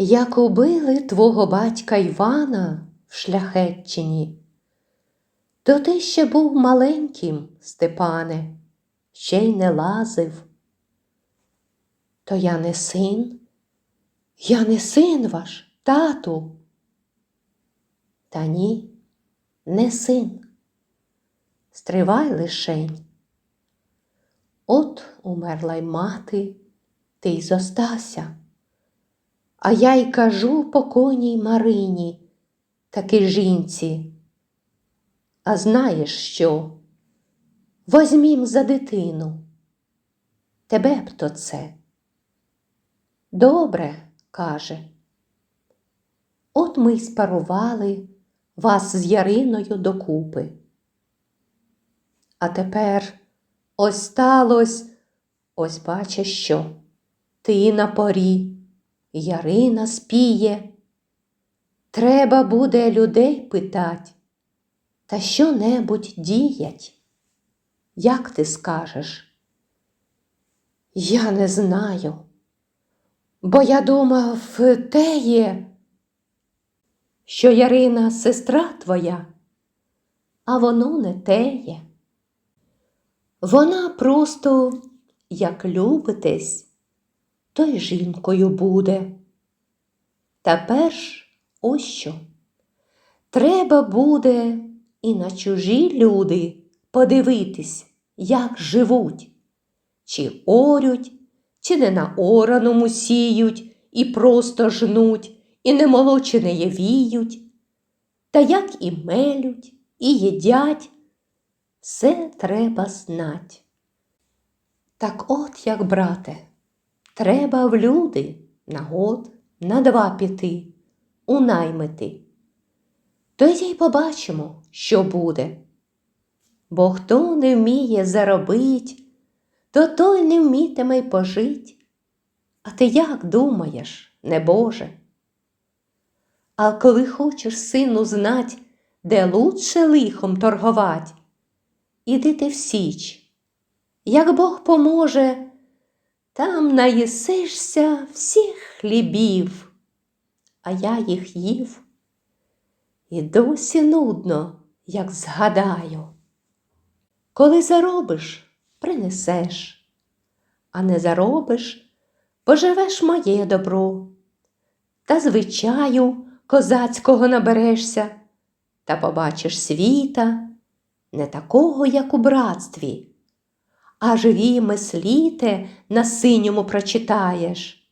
Як убили твого батька Івана в шляхетчині, то ти ще був маленьким, Степане, ще й не лазив. То я не син, я не син ваш, тату. Та ні, не син. Стривай лишень. От умерла й мати, ти й зостася. А я й кажу покойній Марині, таки жінці. А знаєш що? Возьмім за дитину. Тебе б то це. Добре, каже. От ми й спарували вас з Яриною докупи. А тепер ось сталось, ось бачиш що, ти на порі. Ярина спіє. Треба буде людей питать, та що-небудь діять. Як ти скажеш? Я не знаю, бо я думав, те є, що Ярина сестра твоя, а воно не те є. Вона просто, як любитесь, то й жінкою буде. Та перш ось що. Треба буде і на чужі люди подивитись, як живуть, чи орють, чи не на ораному сіють і просто жнуть, і немолочене віють, та як і мелють, і їдять, все треба знать. Так от як, брате, Треба в люди на год, на два піти, у наймити. Тоді й побачимо, що буде. Бо хто не вміє заробить, то той не вмітиме й пожить. А ти як думаєш, небоже? А коли хочеш, сину, знать, де лучше лихом торгувать, іди ти в січ. Як Бог поможе, там наїсишся всіх хлібів, а я їх їв. І досі нудно, як згадаю. Коли заробиш, принесеш, а не заробиш, поживеш моє добро. Та звичаю козацького наберешся, та побачиш світа, не такого, як у братстві аж віми сліте на синьому прочитаєш.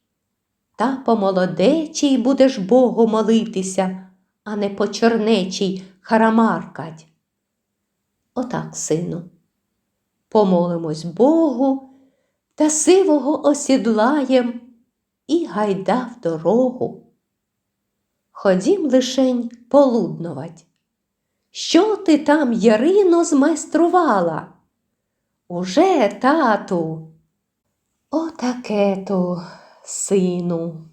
Та по молодечій будеш Богу молитися, а не по чорнечій харамаркать. Отак, сину, помолимось Богу та сивого осідлаєм і гайда в дорогу. Ходім лишень полуднувать. Що ти там, Ярино, змайструвала? Уже, тату. Отаке то, сину.